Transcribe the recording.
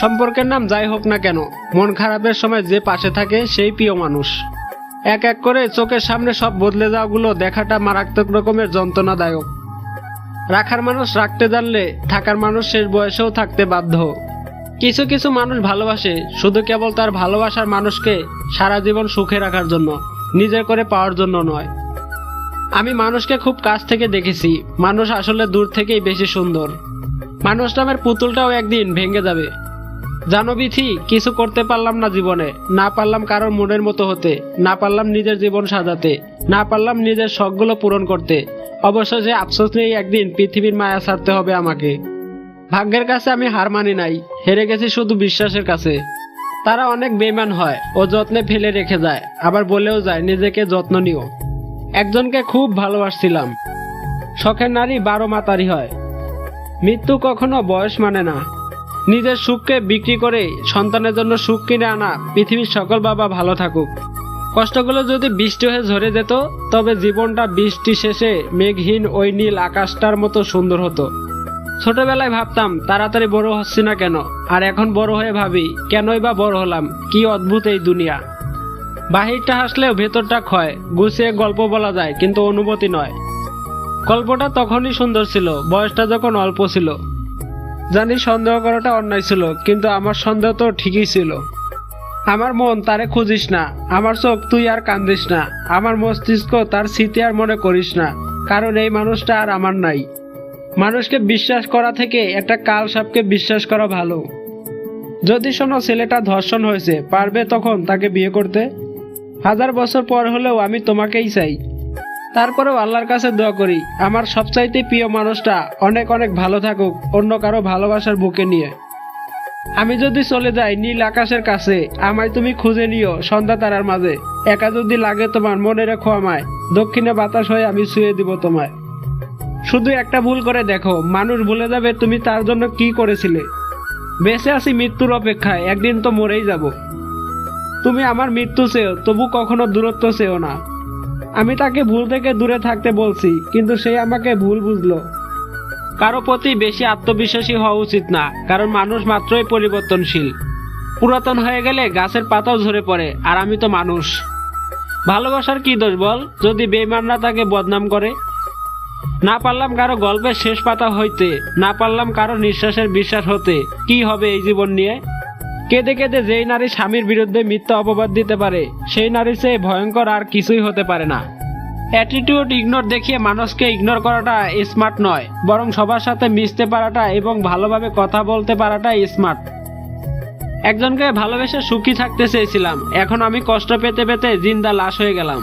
সম্পর্কের নাম যাই হোক না কেন, মন খারাপের সময় যে পাশে থাকে সেই প্রিয় মানুষ। এক এক করে চোখের সামনে সব বদলে যাওয়াগুলো দেখাটা মারাত্মক রকমের যন্ত্রণাদায়ক। রাখার মানুষ রাখতে জানলে থাকার মানুষ শেষ বয়সেও থাকতে বাধ্য। কিছু কিছু মানুষ ভালোবাসে, শুধু কেবল তার ভালোবাসার মানুষকে সারা জীবন সুখে রাখার জন্য, নিজের করে পাওয়ার জন্য নয়। আমি মানুষকে খুব কাছ থেকে দেখেছি, মানুষ আসলে দূর থেকেই বেশি সুন্দর। মানুষ নামের পুতুলটাও একদিন ভেঙে যাবে। জানো বিথি কিছু করতে পারলাম না জীবনে। না পারলাম কারোর মনের মতো হতে। না পারলাম নিজের জীবন সাজাতে। না পারলাম নিজের শখগুলো পূরণ করতে। অবশ্য যে আফসোস নেই একদিন পৃথিবীর মায়া ছাড়তে হবে আমাকে। ভাগ্যের কাছে আমি হার মানি নাই। হেরে গেছি শুধু বিশ্বাসের কাছে। তারা অনেক বেমান হয় ও যত্নে ফেলে রেখে যায়। আবার বলেও যায়, নিজেকে যত্ন নিও। একজনকে খুব ভালোবাসছিলাম। শখের নারী বারো মাতারি হয়। মৃত্যু কখনো বয়স মানে না। নিজের সুখকে বিক্রি করে সন্তানের জন্য সুখ কিনে আনা পৃথিবীর সকল বাবা ভালো থাকুক। কষ্টগুলো যদি বৃষ্টি হয়ে ঝরে যেত, তবে জীবনটা বৃষ্টি শেষে মেঘহীন ওই নীল আকাশটার মতো সুন্দর হতো। ছোটবেলায় ভাবতাম, তাড়াতাড়ি বড় হচ্ছি না কেন? আর এখন বড় হয়ে ভাবি, কেনই বা বড় হলাম? কি অদ্ভুত এই দুনিয়া। বাহিরটা হাসলেও ভেতরটা ক্ষয়, গুছিয়ে গল্প বলা যায়, কিন্তু অনুভূতি নয়। গল্পটা তখনই সুন্দর ছিল, বয়সটা যখন অল্প ছিল। জানি সন্দেহ করাটা অন্যায় ছিল, কিন্তু আমার সন্দেহ তো ঠিকই ছিল। আমার মন তারে খুঁজিস না, আমার চোখ তুই আর কান্দিস না, আমার মস্তিষ্ক তার স্মৃতি আর মনে করিস না, কারণ এই মানুষটা আর আমার নাই। মানুষকে বিশ্বাস করা থেকে একটা কাল সাপকে বিশ্বাস করা ভালো। যদি শোনো, ছেলেটা ধর্ষণ হয়েছে, পারবে তখন তাকে বিয়ে করতে? হাজার বছর পর হলেও আমি তোমাকেই চাই। তারপরেও আল্লাহর কাছে দোয়া করি, আমার সবচাইতে প্রিয় মানুষটা অনেক অনেক ভালো থাকুক, অন্য কারও ভালোবাসার বুকে নিয়ে। আমি যদি চলে যাই নীল আকাশের কাছে, আমায় তুমি খুঁজে নিও সন্ধ্যা তারার মাঝে। একা যদি লাগে তোমার মনে রেখো আমায়, দক্ষিণে বাতাস হয়ে আমি শুয়ে দিব তোমায়। শুধু একটা ভুল করে দেখো, মানুষ ভুলে যাবে তুমি তার জন্য কি করেছিলে। বেঁচে আছি মৃত্যুর অপেক্ষায়, একদিন তো মরেই যাব। তুমি আমার মৃত্যু চেয়েও, তবু কখনো দূরত্ব চেয়েও না। আমি তাকে ভুল থেকে দূরে থাকতে বলছি, কিন্তু সে আমাকে ভুল বুঝলো। কারও প্রতি বেশি আত্মবিশ্বাসী হওয়া উচিত না, কারণ মানুষ মাত্রই পরিবর্তনশীল। পুরাতন হয়ে গেলে গাছের পাতাও ঝরে পড়ে, আর আমি তো মানুষ। ভালোবাসার কি দোষ বল, যদি বেমানরা তাকে বদনাম করে? না পারলাম কারও গল্পের শেষ পাতা হইতে, না পারলাম কারও নিঃশ্বাসের বিশ্বাস হতে, কি হবে এই জীবন নিয়ে? কেঁদে কেঁদে যেই নারী স্বামীর বিরুদ্ধে মিথ্যা অপবাদ দিতে পারে, সেই নারী চেয়ে ভয়ঙ্কর আর কিছুই হতে পারে না। অ্যাটিটিউড ইগনোর দেখিয়ে মানুষকে ইগনোর করাটা স্মার্ট নয়, বরং সবার সাথে মিশতে পারাটা এবং ভালোভাবে কথা বলতে পারাটা স্মার্ট একজনকে ভালোবেসে সুখী থাকতে চেয়েছিলাম, এখন আমি কষ্ট পেতে পেতে জিন্দা লাশ হয়ে গেলাম।